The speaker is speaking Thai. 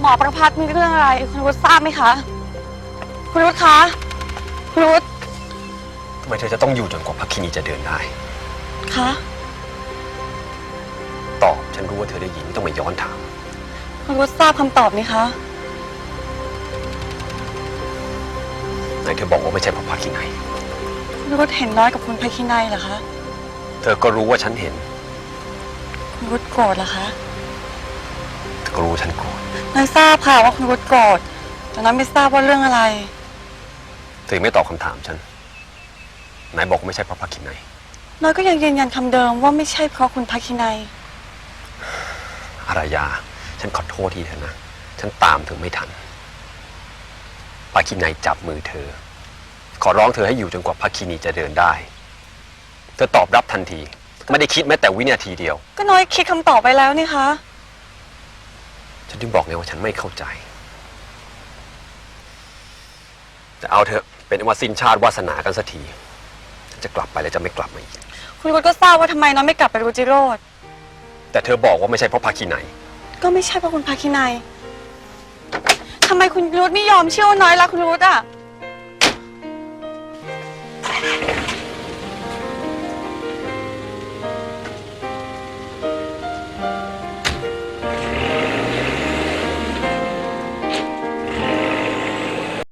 หมอประพัฒน์มีเรื่องอะไร คุณรุธทราบไหมคะ คุณรุธคะคุณรุธทำไมเธอจะต้องอยู่จนกว่าพักคินีจะเดินได้ คะตอบฉันรู้ว่าเธอได้ยินไม่ต้องมาย้อนถาม คุณรุธทราบคำตอบไหมคะไหนเธอบอกว่าไม่ใช่เพราะพักคินีคุณรุธเห็นน้อยกับคุณภคินัยเหรอคะ เธอก็รู้ว่าฉันเห็น คุณรุธโกรธเหรอคะเธอ ก็รู้ว่าฉันโกรธน้อยทราบค่ะว่าคุณรุธโกรธแต่น้อยไม่ทราบว่าเรื่องอะไรเธอไม่ตอบคำถามฉันไหนบอกไม่ใช่เพราะพักคินีน้อยก็ยังยืนยันคำเดิมว่าไม่ใช่เพราะคุณภคินัย อารยา ฉันขอโทษทีเธอนะ ฉันตามเธอไม่ทันพักคินีจับมือเธอ ขอร้องเธอให้อยู่จนกว่าพักคินีจะเดินได้ เธอตอบรับทันที ไม่ได้คิดแม้แต่วินาทีเดียว ก็น้อยคิดคำตอบไปแล้วนี่คะ ฉันถึงบอกไงว่าฉันไม่เข้าใจ แต่เอาเถอะเป็นว่าสิ้นชาติวาสนากันสักทีฉันจะกลับไปแล้วจะไม่กลับมาอีก คุณรุธก็ทราบว่าทำไมน้อยไม่กลับไปรูจิโรธแต่เธอบอกว่าไม่ใช่เพราะภาคีไหน ก็ไม่ใช่เพราะคุณภคินัยทำไมคุณรุธไม่ยอมเชื่อว่าน้อยรักคุณรุธอะ